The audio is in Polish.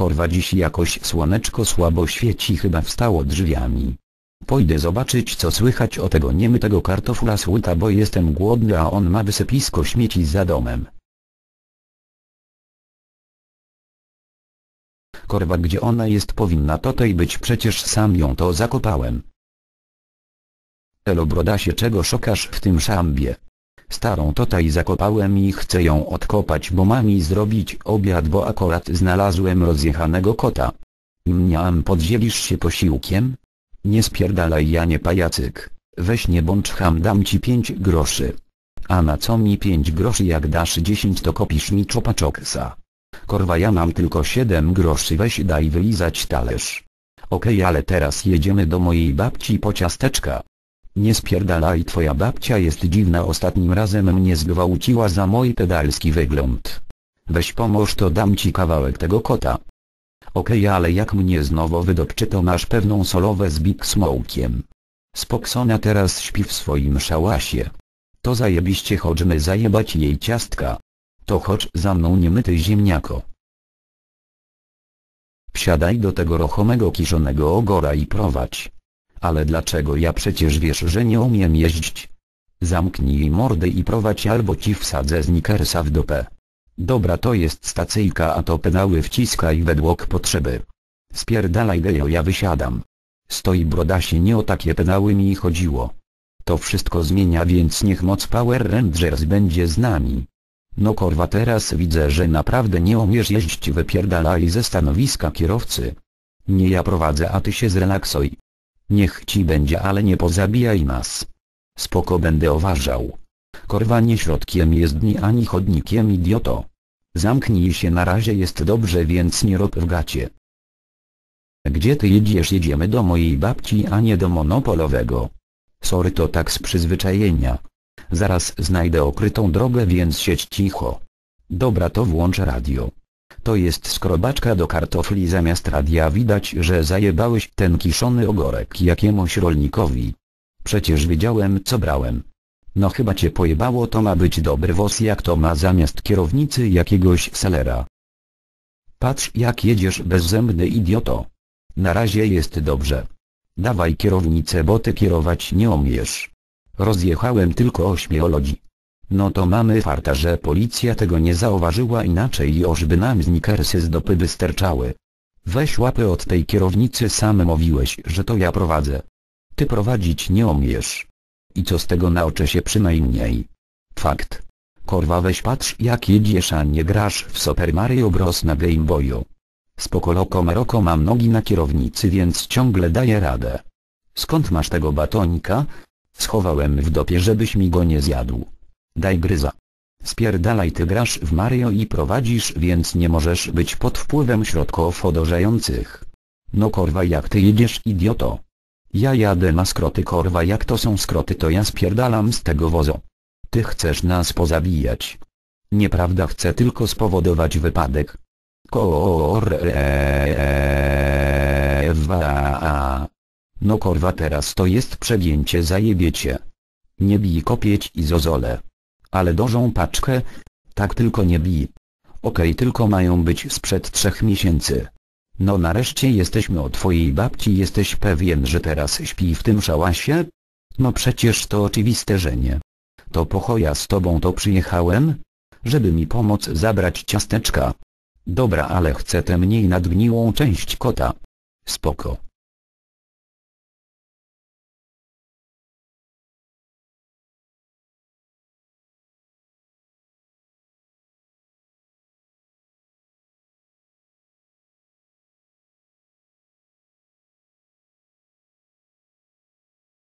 Korwa dziś jakoś słoneczko słabo świeci chyba wstało drzwiami. Pójdę zobaczyć co słychać o tego niemytego kartofla słyta bo jestem głodny a on ma wysypisko śmieci za domem. Korwa gdzie ona jest powinna tutaj być przecież sam ją to zakopałem. Elo brodasie czego szokasz w tym szambie? Starą tutaj zakopałem i chcę ją odkopać bo mam mi zrobić obiad bo akurat znalazłem rozjechanego kota. Mniam podzielisz się posiłkiem? Nie spierdalaj Janie pajacyk, weź nie bądź ham dam ci pięć groszy. A na co mi pięć groszy jak dasz dziesięć to kopisz mi czopaczoksa. Korwa ja mam tylko siedem groszy weź daj wylizać talerz. Okej okay, ale teraz jedziemy do mojej babci po ciasteczka. Nie spierdalaj twoja babcia jest dziwna ostatnim razem mnie zgwałciła za mój pedalski wygląd. Weź pomóż to dam ci kawałek tego kota. Okej okay, ale jak mnie znowu wydopczy to masz pewną solowę z Big Smokiem. Spoksona teraz śpi w swoim szałasie. To zajebiście chodźmy zajebać jej ciastka. To chodź za mną niemyty ziemniako. Wsiadaj do tego rochomego kiszonego ogora i prowadź. Ale dlaczego ja przecież wiesz, że nie umiem jeździć? Zamknij mordę i prowadź albo ci wsadzę znikersa w dopę. Dobra to jest stacyjka a to pedały wciskaj według potrzeby. Spierdalaj gejo ja wysiadam. Stoi brodasie nie o takie pedały mi chodziło. To wszystko zmienia więc niech moc Power Rangers będzie z nami. No korwa teraz widzę że naprawdę nie umiesz jeździć wypierdalaj ze stanowiska kierowcy. Nie ja prowadzę a ty się zrelaksuj. Niech ci będzie ale nie pozabijaj nas. Spoko będę uważał. Korwa nie środkiem jezdni ani chodnikiem idioto. Zamknij się na razie jest dobrze więc nie rób w gacie. Gdzie ty jedziesz jedziemy do mojej babci a nie do monopolowego. Sorry to tak z przyzwyczajenia. Zaraz znajdę okrytą drogę więc siedź cicho. Dobra to włącz radio. To jest skrobaczka do kartofli zamiast radia widać, że zajebałeś ten kiszony ogorek jakiemuś rolnikowi. Przecież wiedziałem co brałem. No chyba cię pojebało to ma być dobry wos jak to ma zamiast kierownicy jakiegoś selera. Patrz jak jedziesz bezzębny idioto. Na razie jest dobrze. Dawaj kierownicę bo ty kierować nie umiesz. Rozjechałem tylko ośmiu ludzi. No to mamy farta, że policja tego nie zauważyła inaczej już by nam znikersy z dopy wysterczały. Weź łapy od tej kierownicy sam mówiłeś, że to ja prowadzę. Ty prowadzić nie umiesz. I co z tego nauczę się przynajmniej. Fakt. Korwa weź patrz jak jedziesz a nie grasz w Super Mario Bros na Game Boyu. Spoko loko maroko mam nogi na kierownicy więc ciągle daję radę. Skąd masz tego batonika? Schowałem w dopie żebyś mi go nie zjadł. Daj gryza. Spierdalaj ty grasz w Mario i prowadzisz więc nie możesz być pod wpływem środków odurzających. No korwa jak ty jedziesz idioto. Ja jadę na skroty korwa jak to są skroty to ja spierdalam z tego wozu. Ty chcesz nas pozabijać. Nieprawda chcę tylko spowodować wypadek. Korwa. No korwa teraz to jest przegięcie zajebiecie. Nie bij kopieć i zozole. Ale dożą paczkę? Tak tylko nie bij. Okej okay, tylko mają być sprzed trzech miesięcy. No nareszcie jesteśmy o twojej babci jesteś pewien że teraz śpi w tym szałasie? No przecież to oczywiste że nie. To pochoja z tobą to przyjechałem? Żeby mi pomóc zabrać ciasteczka. Dobra ale chcę tę mniej nadgniłą część kota. Spoko.